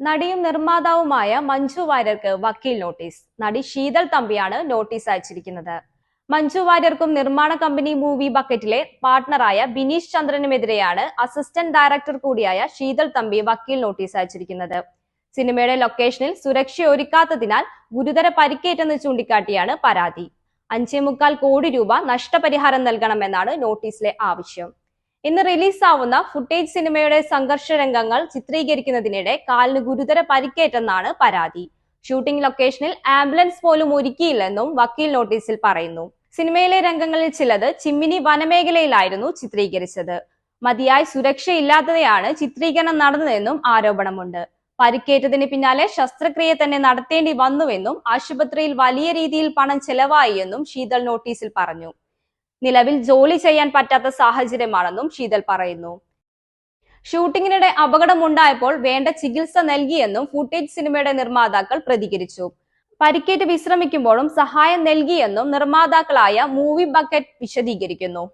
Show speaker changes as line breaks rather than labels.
നടിയും നിർമ്മാതാവുമായ മഞ്ജു വാര്യർക്ക് വക്കീൽ നോട്ടീസ്. നടി ശീതൾ തമ്പിയാണ് നോട്ടീസ് അയച്ചിരിക്കുന്നത്. മഞ്ജു വാര്യർക്കും നിർമ്മാണ കമ്പനി മൂവി ബക്കറ്റിലെ പാർട്ട്ണറായ ബിനീഷ് ചന്ദ്രനുമെതിരെയാണ് അസിസ്റ്റന്റ് ഡയറക്ടർ കൂടിയായ ശീതൾ തമ്പി വക്കീൽ നോട്ടീസ് അയച്ചിരിക്കുന്നത്. സിനിമയുടെ ലൊക്കേഷനിൽ സുരക്ഷ ഒരുക്കാത്തതിനാൽ ഗുരുതര പരിക്കേറ്റെന്ന് ചൂണ്ടിക്കാട്ടിയാണ് പരാതി. അഞ്ചേ മുക്കാൽ കോടി രൂപ നഷ്ടപരിഹാരം നൽകണമെന്നാണ് നോട്ടീസിലെ ആവശ്യം. ഇന്ന് റിലീസാവുന്ന ഫുട്ടേജ് സിനിമയുടെ സംഘർഷ രംഗങ്ങൾ ചിത്രീകരിക്കുന്നതിനിടെ കാലിന് ഗുരുതര പരിക്കേറ്റെന്നാണ് പരാതി. ഷൂട്ടിംഗ് ലൊക്കേഷനിൽ ആംബുലൻസ് പോലും ഒരുക്കിയില്ലെന്നും വക്കീൽ നോട്ടീസിൽ പറയുന്നു. സിനിമയിലെ രംഗങ്ങളിൽ ചിലത് ചിമ്മിനി വനമേഖലയിലായിരുന്നു ചിത്രീകരിച്ചത്. മതിയായ സുരക്ഷയില്ലാത്തതെയാണ് ചിത്രീകരണം നടന്നതെന്നും ആരോപണമുണ്ട്. പരിക്കേറ്റതിന് പിന്നാലെ ശസ്ത്രക്രിയ തന്നെ നടത്തേണ്ടി വന്നുവെന്നും ആശുപത്രിയിൽ വലിയ രീതിയിൽ പണം ചെലവായി എന്നും ശീതൾ നോട്ടീസിൽ പറഞ്ഞു. നിലവിൽ ജോലി ചെയ്യാൻ പറ്റാത്ത സാഹചര്യമാണെന്നും ശീതൽ പറയുന്നു. ഷൂട്ടിങ്ങിനിടെ അപകടമുണ്ടായപ്പോൾ വേണ്ട ചികിത്സ നൽകിയെന്നും ഫുട്ടേജ് സിനിമയുടെ നിർമ്മാതാക്കൾ പ്രതികരിച്ചു. പരിക്കേറ്റ് വിശ്രമിക്കുമ്പോഴും സഹായം നൽകിയെന്നും നിർമ്മാതാക്കളായ മൂവി ബക്കറ്റ് വിശദീകരിക്കുന്നു.